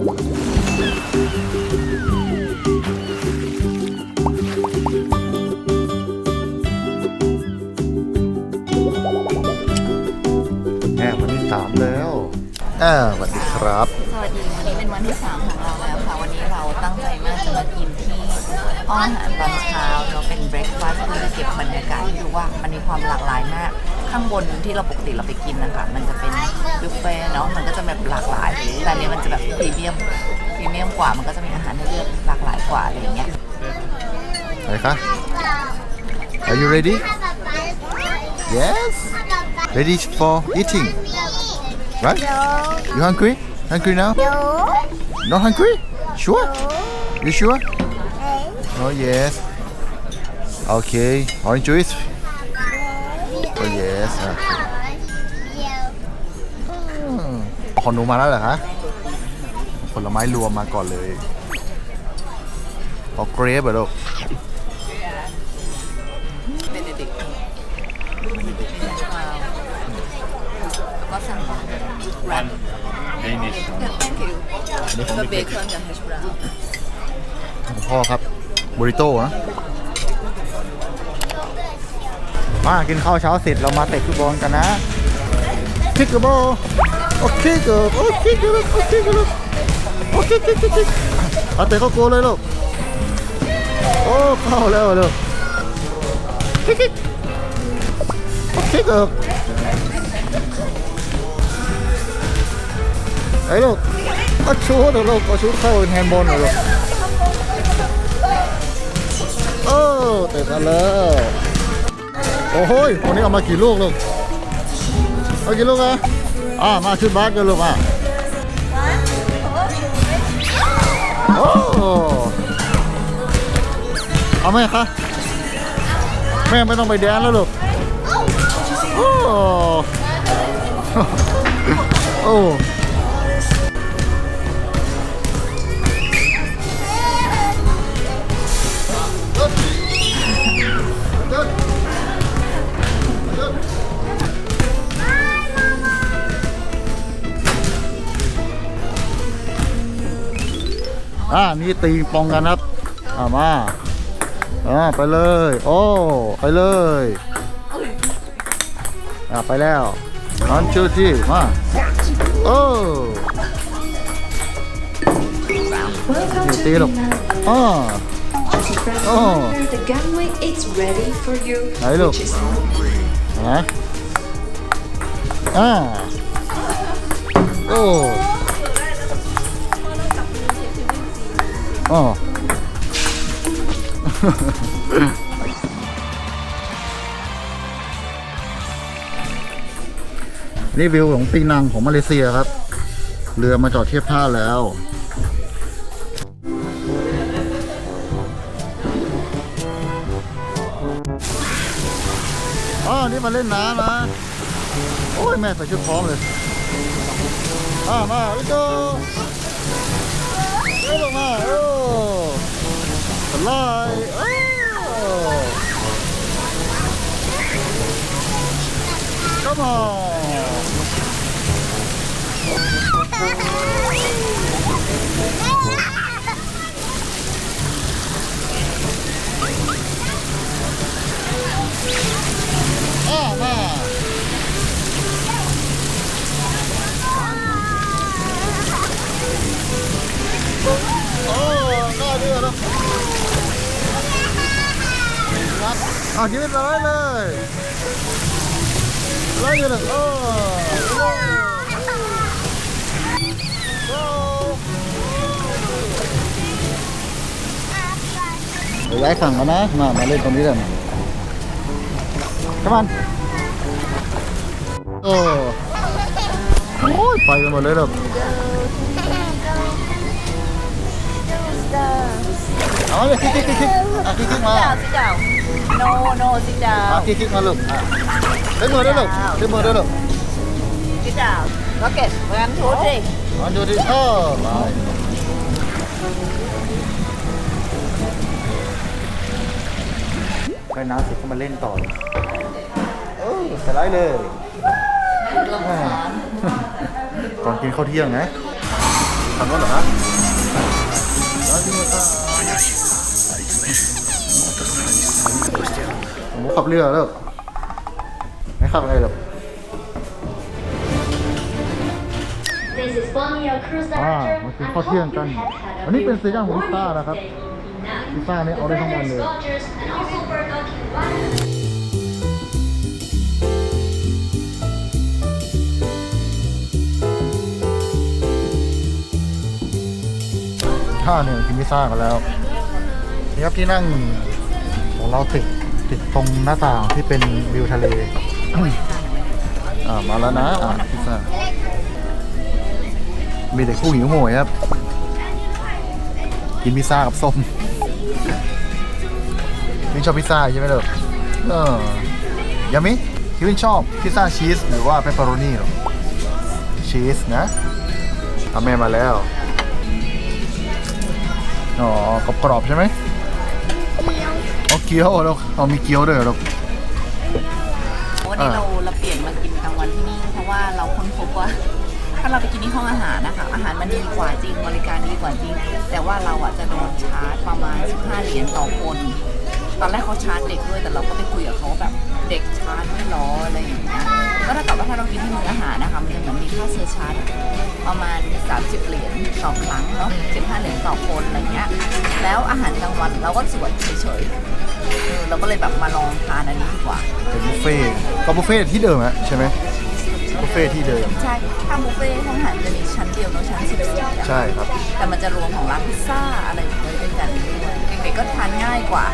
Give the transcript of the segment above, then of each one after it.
แม่วันที่สามแล้ว อ่าสวัสดีครับ สวัสดีวันนี้เป็นวันที่3ของเราแล้วค่ะ วันนี้เราตั้งใจมากจะมากินที่ห้องอาหารตอนเช้าเราเป็นเบรคฟาสต์เพื่อจะเก็บบรรยากาศให้ดูว่ามันมีความหลากหลายมาก ข้างบนที่เราปกติเราไปกินนะคะมันจะเป็น บุฟเฟ่ต์เนาะมันก็จะแบบหลากหลาย แต่อันนี้มันจะแบบพรีเมียมพรีเมียมกว่ามันก็จะมีอาหารให้เลือกหลากหลายกว่าอะไรอย่างเงี้ย อะไรคะ Are you ready Yes Ready for eating Right You hungry Hungry now Not hungry Sure You sure Oh yes Okay Orange juice Oh yes อ่ ของหนูมาแล้วเหรอคะผลไม้รวมมาก่อนเลยเอาเกรฟเหรอลูกเบนเดดิกต์แล้วก็สั่งแรป Danish. thank you แล้วเบคอนกับแฮชบราวน์ของพ่อครับบริโต้นะมากินข้าวเช้าเสร็จเรามาเตะฟุตบอลกันนะคิกเกอร์บอลโอ เคเกอร์โอเคเกอร์โอเคเกอร์โอเคกคิกคิกเอาเตะเข้าโกเลยลูกโอ้เข้าแล้วลูกคิกคิกโอเคเกอร์ไอ้ลูกเอาชูดลูกเอาชูดเข้าแฮนด์บอลหน่อยลูกโอ้เตะกันแล้วโอ้โหวันนี้เอามากี่ลูกลูกเอากี่ลูกอะ อ่ามาชุดบาสกันลูกอะโอ้เอาไหมคะแม่ไม่ต้องไปแดนแล้วลูกโอ้โอ้ อ่านี่ตีปองกันครับมาอ่าไปเลย โอ้ไปเลยอ่าไปแล้วนอนชูที่มาโอ้นี่ตีหรอกอ๋อ Oh. The gangway is ready นี่วิวของปีนังของมาเลเซียครับ เรือมาจอดเทียบท่าแล้วอ๋อนี่มาเล่นน้ำนะ โอ้ย แม่ใส่ชุดพร้อมเลยอ่ามา let's go เอ้ลงมา โอ้สไลด์โอ้ come on อ่ามาโอ้น่าเดือดนะอะกินไปเลยเลยเลยเลยโอ้โอ้เดี๋ยวย้ายฝั่งกันนะ มา มาเล่นตรงนี้กัน Come on โอ้โอ้ยไปกันหมดเลยลูกเอาเลยคิกคิกคิกคิกมา ซิดาว no no ซิดาอะวคิกคิกมาลูกอะใช้มือด้วยลูกใช้มือด้วยลูกซิดาวล็อกเก็ตงั้นทูสิมาดูดิโอ้ไปไปน้ำเสร็จก็มาเล่นต่อเออสไลด์เลยลำคาญก่อนกินข้าวเที่ยงนะฝั่งโน้นเหรอฮะร้านที่มาซ่า ขับเรือเลิกไม่ขับอะไรหรอก This is Bonnie, your cruise อ่า director. มากิน I ข้าวเที่ยง hope กัน you have had a อันนี้เป็นเซย่างของ very พิซซ่านะครับ wonderful day. Now, พิซซ่านี่เอาได้ทั้งวันเลย the Dodgers and also Burger King One. ท่าเนี่ยกินพิซซ่ากันแล้วนี่ครับที่นั่งของเราติด ติดตรงหน้าต่างที่เป็นวิวทะเล อ่ามาแล้วนะ อ่าพิซซ่ามีแต่คู่หิวโหยครับ กินพิซซ่ากับส้มพี่ชอบพิซซ่าใช่ไหมเด้อเออยามิคิวินชอบพิซซ่าชีสหรือว่าเปปเปอโรนี่หรอชีสนะเอาแม่มาแล้ว อ๋อกรอบๆใช่ไหม อ๋อเกี๊ยวแล้วเอามีเกี๊ยวด้วยเหรอลูกวันนี้เราเราเปลี่ยนมากินกลางวันที่นี่เพราะว่าเราค้นพบว่า ถ้าเราไปกินที่ห้องอาหารนะคะ อาหารมันดีกว่าจริงบริการดีกว่าจริง แต่ว่าเราอะจะโดนชาร์จประมาณ 15 เหรียญต่อคน ตอนแรกเขาชาร์จเด็กด้วยแต่เราก็ไปคุยกับเขาว่าแบบเด็กชาร์จไม่ล้ออะไรอย่างเงี้ยก็ถ้าเกิดว่าถ้าเรากินที่มื้ออาหารนะคะมันจะเหมือนมีค่าเซอร์ชาร์จประมาณ 30 เหรียญต่อครั้งเนาะ15เหรียญต่อคนอะไรเงี้ยแล้วอาหารกลางวันเราก็รู้สวยเฉยๆเออเราก็เลยแบบมาลองทานอันนี้ดีกว่าเป็นบุฟเฟ่ต์ก็บุฟเฟ่ต์ที่เดิมอะใช่ไหมบุฟเฟ่ต์ที่เดิมใช่ถ้าบุฟเฟ่ต์ห้องอาหารจะมีชั้นเดียวเนอะชั้นสิบสี่ใช่ครับ แต่มันจะรวมของร้านพิซซ่าอะไรไว้ด้วยกันด้วยเด็กๆก็ทานง่ายกว่า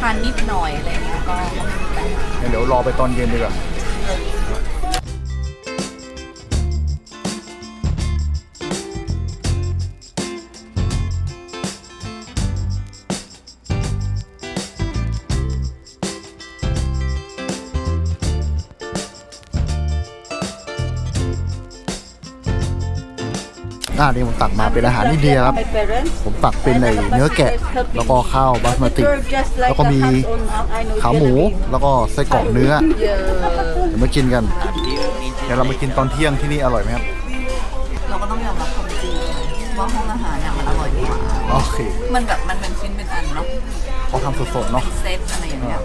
ทานนิดหน่อยอะไรเงี้ยก็ก็ไม่มีปัญหางั้นเดี๋ยวรอไปตอนเย็นดีกว่า อ่านี่ผมตักมาเป็นอาหารอินเดียครับ ผมตักเป็นในเนื้อแกะ แล้วก็ข้าวบาสมาติ แล้วก็มีขาหมู แล้วก็ไส้กรอกเนื้อ เดี๋ยวมากินกัน เดี๋ยวเรามากินตอนเที่ยงที่นี่อร่อยไหมครับ เราก็ต้องยอมรับความจริงว่าห้องอาหารเนี่ยมันอร่อยกว่า โอเค มันแบบมันเป็นชิ้นเป็นอันเนาะเขาทำสดๆเนาะเซตอะไรอย่างเงี้ย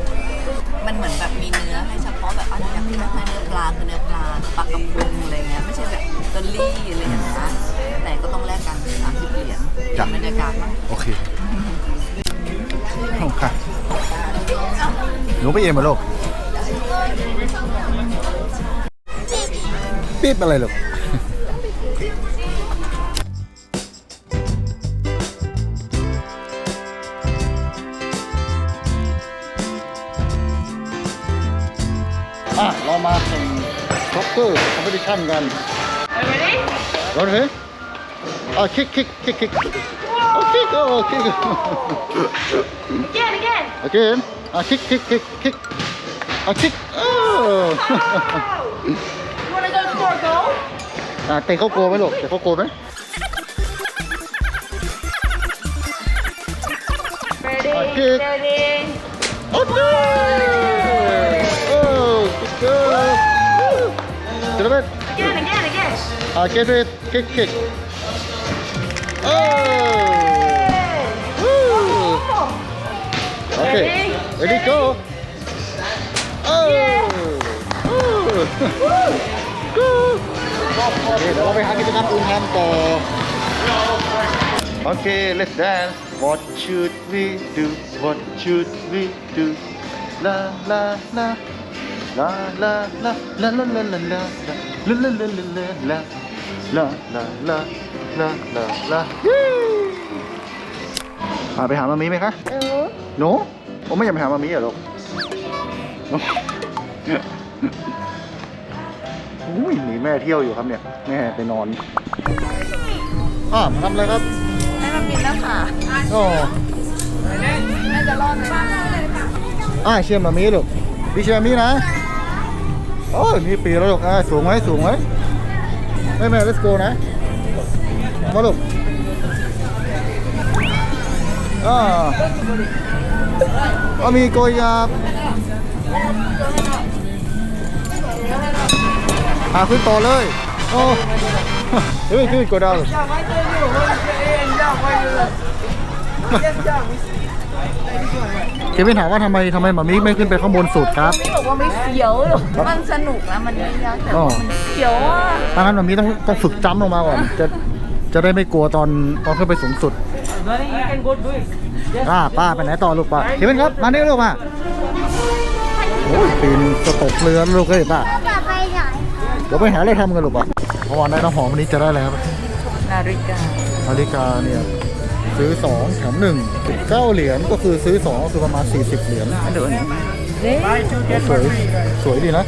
มันเหมือนแบบมีเนื้อให้เฉพาะแบบอันอย่างที่ไม่ใช่เนื้อปลาคือเนื้อปลาปลากระพงอะไรเงี้ยไม่ใช่แบบดอลลี่อะไรอย่างเงี้ยแต่ ก็ต้องแลกกัน30เหรียญจ้ะ บรรยากาศมาก โอเคโอเคหนูไปเองมาลูกปี๊บอะไรลูก อะ เรามาแข่งซ็อกเกอร์คอมเพติชันกัน Ready? Ready? อะคิ Oh, kick, kick, kick, kick. Oh, kick, oh, kick. again, again. Again. Ah, kick, kick, kick, kick. Ah, kick. Oh. you wanna go score a goal? อ่าเตะเข้าโกลไหมลูกเตะเข้าโกลไหม Ready, Ah, kick. steady. โอ้โหโอ้โหเจอแล้ว Again, again, again. อ่าเกมเกมเกม ดี๋ยวเราไปหากิจกรรมอื่นทำต่อโอเค let's dance what should we do what should we do la la la la la la la la la la la la la la la la la la la la la la la อ่าไปหามามีไหมคะหนูผมไม่อยากไปหามามีเหรอลูกหนูอุ้ยหนีแม่เที่ยวอยู่ครับเนี่ย แม่ไปนอนอ่ามาทำอะไรครับ ให้มันบินแล้วค่ะโอ้แม่จะรอดไหมอ่าเชื่อมมามีลูกพี่เชื่อมามีนะ โอ้ยมีปีแล้วลูกอ่าสูงไว้สูงไว้ไม่แม่ let's go นะ มาลูกอ่าก็มีโกยาพาขึ้นต่อเลย โอ้เฮ้ยขึ้นกดดาวเควินถามว่าทำไมทำไมหมามิไม่ขึ้นไปข้างบนสุดครับไม่บอกว่าไม่เสียวหรอกมันสนุกนะมันไม่ยากแต่อ๋อว่ามันเสียวอะถ้างั้นหมามิต้องต้องฝึกจ้ำลงมาก่อนจะ จะได้ไม่กลัวตอนตอนขึ้นไปสูงสุด Buddy, you can go do it. Yes. อ่าป้าไปไหนต่อลูกป้าเควินครับ มานี่ลูกมาโอ้ยปีนสตกเรือลูกเอ้ยป้าจะไปไหนเดี๋ยวไปหาอะไรทำกันลูกป้าเพราะวันได้น้ำหอมวันนี้จะได้อะไรครับนาฬิกานาฬิกาเนี่ยซื้อ2แถม1 19เหรียญก็คือซื้อ2ก็คือประมาณ 40 เหรียญดูนี่ Buy two, get สวย one free, guys. สวยดีนะ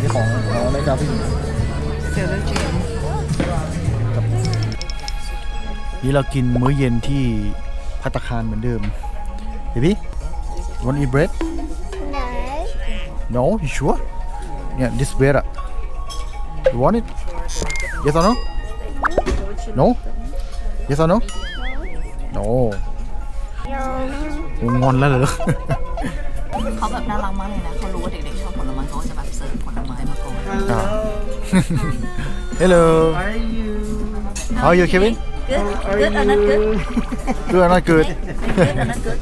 นี่ของของนาฬิกาผู้หญิงเซลล์เจ นี่เรากินมื้อเย็นที่พัตตาคารเหมือนเดิมเฮ้ยพี่ want eat bread ไหน no you sure เนี่ย this bread อะ you want it yes or no no yes or no no โอ้งอนแล้วเหรอ เขาแบบน่ารักมากเลยนะ เขารู้ว่าเด็กๆชอบผลไม้เขาก็จะแบบเสิร์ฟผลไม้มาก่อน Ah. Hello. How are you? How are you, Kevin? Good good อันนั้น good Good or not good? good อันนั้น good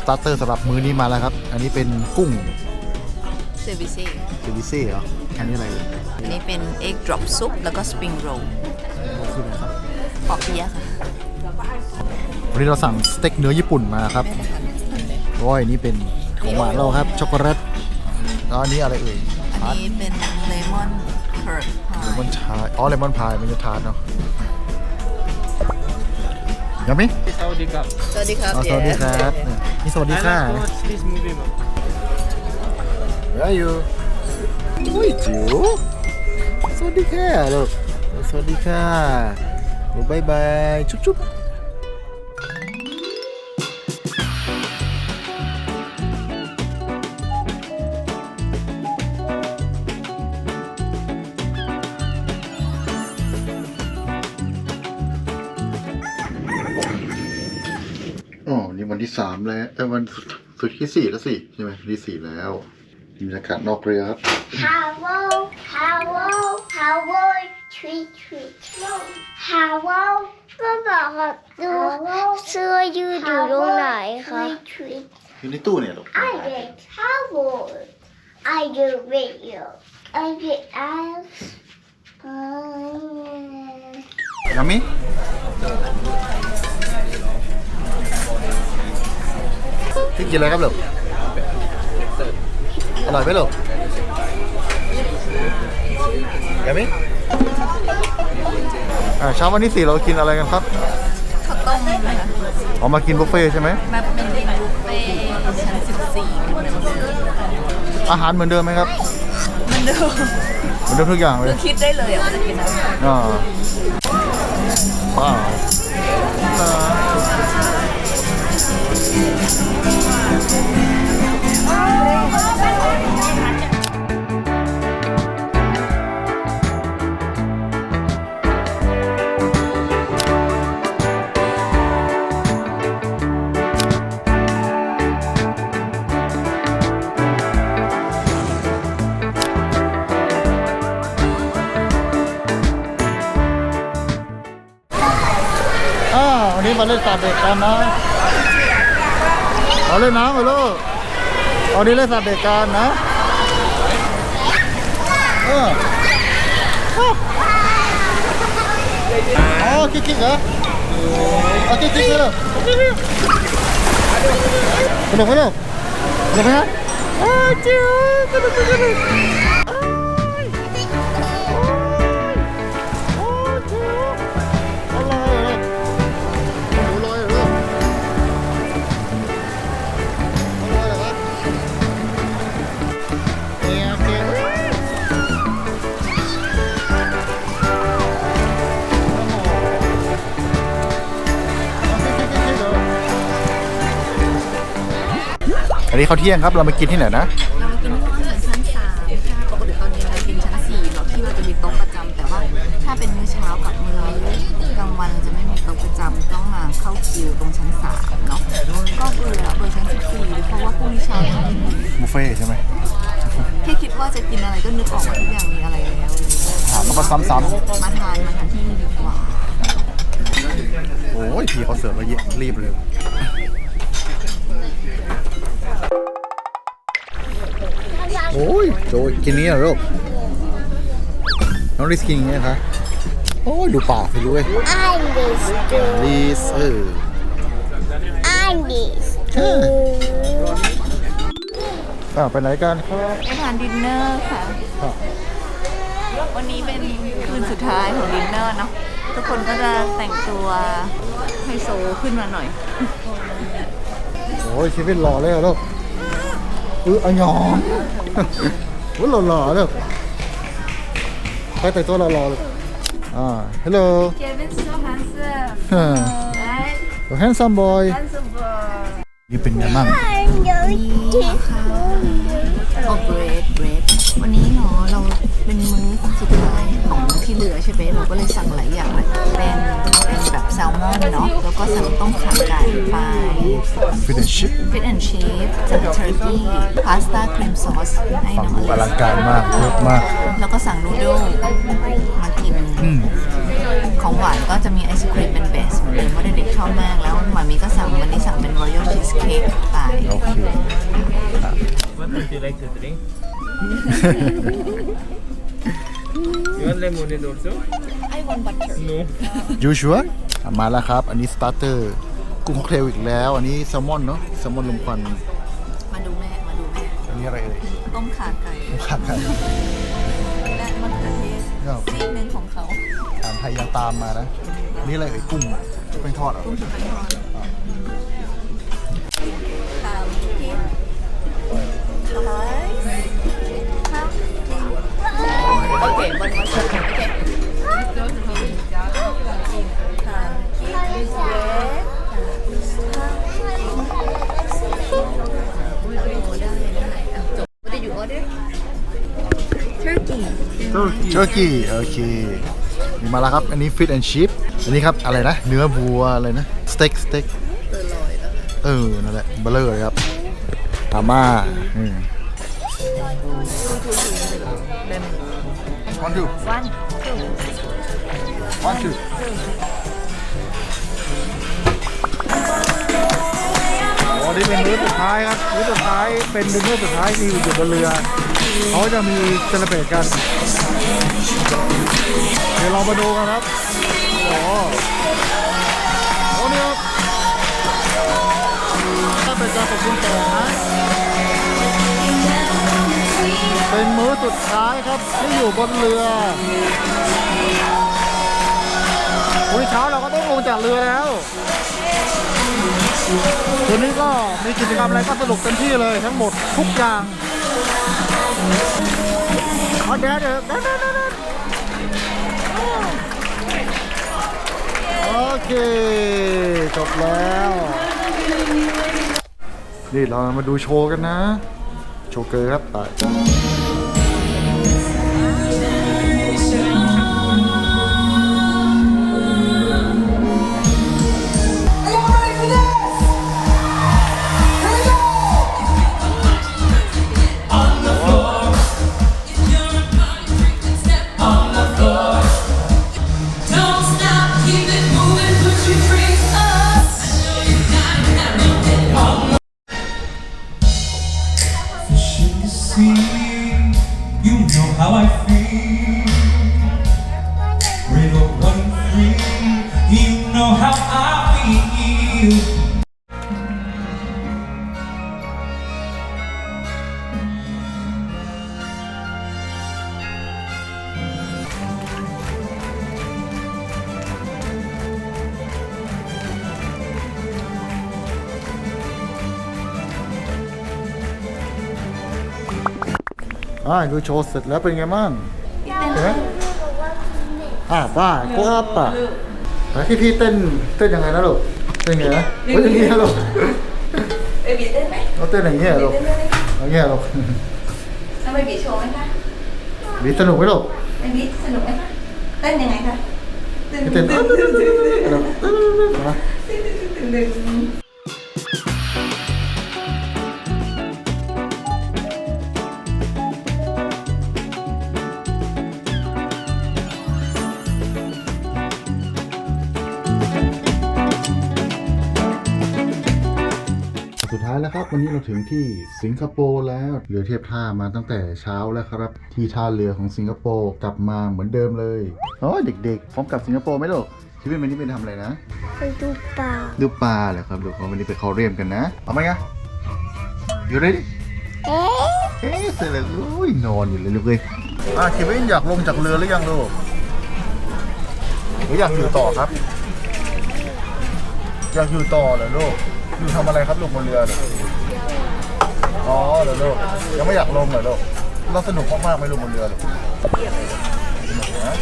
สตาร์เตอร์สำหรับมื้อนี้มาแล้วครับ อันนี้เป็นกุ้ง เซอร์วิสเซบิเซ่เหรอ อันนี้อะไรเลยอันนี้เป็น egg drop soup แล้วก็ spring roll คืออะไรครับปอเปี๊ยะค่ะวันนี้เราสั่งสเต็กเนื้อญี่ปุ่นมาครับโอ้ยนี่เป็นของหวานเราครับ ช็อกโกแลตแล้วอันนี้อะไรเอ่ยอันนี้เป็น lemon curd เลมอนชาอ๋อเลมอนพายมันจะทานเนาะ ยังไหม Saudi Cup. สวัสดีครับ อ๋อสวัสดีครับเนี่ยนี่สวัสดีค่ะ I like to watch this movie, man. Where are you อุ้ยจิ๋วสวัสดีค่ะลูกสวัสดีค่ะโอ้บายบายจุ๊บจุ๊บ แล้วเอ้ยวันสุดสุดที่สี่แล้วสิใช่ไหมที่สี่แล้วบรรยากาศนอกเรือครับ Hello Hello Hello Treat Treat Hello ก็บอกว่าดูเสื้อยืดอยู่ตรงไหนคะอยู่ในตู้เนี่ยลูก I get towel I do video I get eyes ยังมิ พี่กินอะไรครับลูกอร่อยไหมลูกยังมิอ่าเช้าวันที่สี่เรากินอะไรกันครับข้าวต้มนะคะออกมากินบุฟเฟ่ต์ใช่ไหม มาเป็นบุฟเฟ่ชั้น14เหมือนเดิมอาหารเหมือนเดิมไหมครับ เหมือนเดิมเหมือนเดิมทุกอย่างเลคืยอคิดได้เลยอะว่าจะกินอะไร อ่าว้าวอ่า วันนี้มาเล่นสาดเด็กกันนะ เอาเล่นน้ำเหรอลูกเอานี้เล่นสาดเด็กกันนะเอออ๋อคิกคิกเหรอเอาคิกคิกเลยสนุกไหมลูกสนุกไหมฮะอ้าวจิ๋วสนุกสนุกสนุกโนนี้เขาวเที่ยงครับ เรามากินที่ไหนนะ เรามากินที่ห้องอาหารชั้นสามค่ะปกติตอนนี้เรากินชั้นสี่หรอกที่เราจะมีโต๊ะประจำแต่ว่าถ้าเป็นมื้อเช้ากับมื้อกลางวันเราจะไม่มีโต๊ะประจำต้องมาเข้าคิวตรงชั้นสามเนาะก็เบื่อเบื่อชั้นสิบสี่เพราะว่าพรุ่งนี้เช้าต้องกินบุฟเฟ่ต์ใช่ไหมแค่คิดว่าจะกินอะไรก็นึกออกว่าทุกอย่างมีอะไรแล้วถามก็ซ้ำมาทานมาทานที่นี่ดีกว่าๆโอ้ยพี่เขาเสิร์ฟมาเยอะรีบเลย โอ้ยโจกินนี้เหรอลูกน้องริสกินอย่างเงี้ยคะโอ้ยดูปากสิลูกเอ้ย I'm this dude. ลิสเออ I'm this อ่าไปไหนกันครับไปทานดินเนอร์ค่ะครับวันนี้เป็นคืนสุดท้ายของดินเนอร์เนาะทุกคนก็จะแต่งตัวไฮโซขึ้นมาหน่อย โอ้ยชีวิตหล่อเลยเหรอลูก อื้ออันยองอุ้ยหล่อๆลูกไปแต่งตัวหล่อๆลูกอ่าฮัลโหล Kevin so handsome ฮ่า right handsome boy handsome boy นี่เป็นไงบ้าง I'm your นี่ค่ะโอเบรดเบรดวันนี้เนาะเราเป็นมื้อสุดท้ายของที่เหลือใช่ไหมเราก็เลยสั่งหลายอย่างเลยเป็นเป็นแบบแซ ลมอนเนาะแล้วก็สั่งต้มข่าไก่ไป ฟินชิป ฟิตแอนด์ชีฟสั่งเทอร์กี้พาสต้าครีมซอสให้ฟังน้องดูออลิลัสงการมากเยอะมาก แล้วก็สั่งนูโดลมากิน อืม ของหวานก็จะมีไอศครีมเป็นเบสเหมือนเดิมเพราะเด็กๆชอบมากแล้วหมามีก็สั่งวันนี้สั่งเป็นรอยัลชีสเค้กไป โอเค What would you like to drink? you want lemonade also? ไอวันบัตเตอร์ No. ยูชัว มาแล้วครับ อันนี้สตาร์เตอร์กุ้งค็อกเทลอีกแล้ว อันนี้แซลมอนเนาะแซลมอนลมควันมาดูแม่ มาดูแม่ อันนี้อะไรเอ่ยต้มข่าไก่ขาดกันและมะเขือเทศครับซีกหนึ่งของเขาอาหารไทยยังตามมานะอันนี้อะไรเอ่ยกุ้งชุบแป้งทอดเหรอกุ้งชุบแป้งทอดตามที่ขายข้าวโอเควันวันเสาร์โอเค อร์กี้โอเคนี่มาแล้วครับ อันนี้ฟิตแอนชิพอันนี้ครับ อะไรนะ เนื้อวัวอะไรนะ สเต็กสเต็กเออ นั่นแหละเบลเลอร์เลยครับอาม่าอืม one two One, two. one two โอ้นี่เป็นมื้อสุดท้ายครับมื้อสุดท้ายเป็นดินเนอร์สุดท้ายที่อยู่บนเรือเขาจะมีเซเลบตกัน เดี๋ยวเรามาดูกันครับโอ้โหโอ้นี่ครับถ้าเป็นการขอบคุณต่อนะเป็นมื้อสุดท้ายครับที่อยู่บนเรือ วันนี้เช้าเราก็ต้องลงจากเรือแล้วคืนนี้ก็มีกิจกรรมอะไรก็สนุกเต็มที่เลยทั้งหมดทุกอย่างเอาเดี๋ยวเดี๋ยวเดดโอเคจบแล้ว นี่เรามาดูโชว์กันนะ โชว์เกอร์ครับไป อ่าดูโชว์เสร็จแล้วเป็นไงบ้างเห็นไหมอ่าป้าโก้อัพอะแล้วที่พี่เต้นเต้นยังไงนะลูกเต้นยังไงนะเฮ้ยอย่างเงี้ยลูกเบบีเต้นไหมเราเต้นอย่างเงี้ยลูกอย่างเงี้ยลูกแล้วเบบีโชว์ไหมคะบีสนุกไหมลูกเบบีสนุกไหมคะเต้นยังไงคะตึงพี่เต้นตึงตึงตึงตึงนะตึงตึง วันนี้เราถึงที่สิงคโปร์แล้วเรือเทียบท่ามาตั้งแต่เช้าแล้วครับ ที่ท่าเรือของสิงคโปร์กลับมาเหมือนเดิมเลยโอ้ยเด็กๆพร้อมกลับสิงคโปร์ไหมลูกชีวิตวันนี้เป็นทำอะไรนะ ไปดูปลาดูปลาเหรอครับดูเขาวันนี้ไปเขาเรียมกันนะเอาไหมคะอยู่เรดี้เอ๊ะเอ๊ะเสร็จแล้วอุ้ยนอนอยู่เลยลูกเลยอะคิวินอยากลงจากเรือหรือยังลูกหรืออยากอยู่ต่อครับ อยากอยู่ต่อเหรอลูกอยู่ทำอะไรครับลูกบนเรือเนี่ย อ๋อเหรอลูกยังไม่อยากลงเหรอลูกเราสนุกมากๆไหมลูกบนเรือลูกสนุกนะ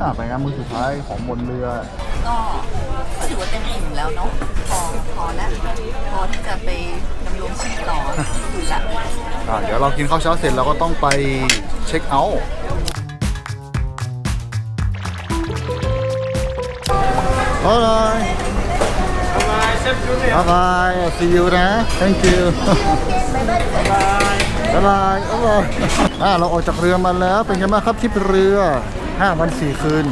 อะไปงานมือสุดท้ายของบนเรือ ก็ก็ถือว่าเต็มอิ่มแล้วเนาะพอพอแล้วพอที่จะไปดำรงชีพต่ออยู่ละอะเดี๋ยวเรากินข้าวเช้าเสร็จเราก็ต้องไปเช็คเอาท์บายบาย บายบาย see you นะ thank you บายบายบายบายอ่าเราออกจากเรือมาแล้วเป็นไงบ้างครับทริปเรือ 5 วัน 4 คืน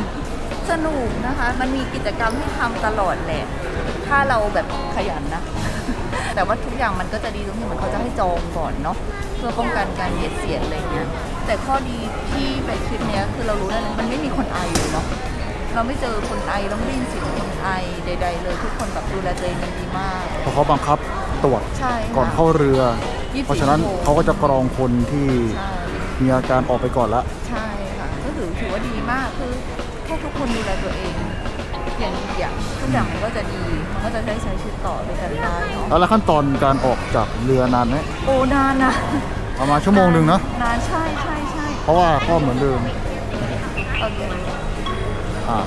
สนุกนะคะ มันมีกิจกรรมให้ทำตลอดแหละ ถ้าเราแบบขยันนะ แต่ว่าทุกอย่างมันก็จะดีตรงที่เหมือนเขาจะให้จองก่อนเนาะ เพื่อป้องกันการเหยียดเสียดอะไรเงี้ย แต่ข้อดีที่ไปทริปเนี้ยคือเรารู้แล้วมันไม่มีคนไอเลยเนาะ เราไม่เจอคนไอเราไม่ได้ยินเสียงคนไอใด ๆ เลยทุกคนแบบดูแลตัวเองกันดีมาก เพราะเขาบังคับตรวจใช่ค่ะก่อนเข้าเรือ 24เพราะฉะนั้นชั่วโมง เขาก็จะกรองคนที่ใช่มีอาการออกไปก่อนละ ใช่ค่ะก็ถือถือว่าดีมากคือแค่ทุกคนดูแลตัวเอง อย่างอย่างทุกอย่างมันก็จะดีมันก็จะได้ใช้ชีวิตต่อด้วยกันได้เนาะแล้วขั้นตอนการออกจากเรือนานไหมโอ้นานนะ ประมาณชั่วโมงหนึ่งนะ นานใช่ใช่ใช่เพราะว่าก็เหมือนเดิม โอเค อ่า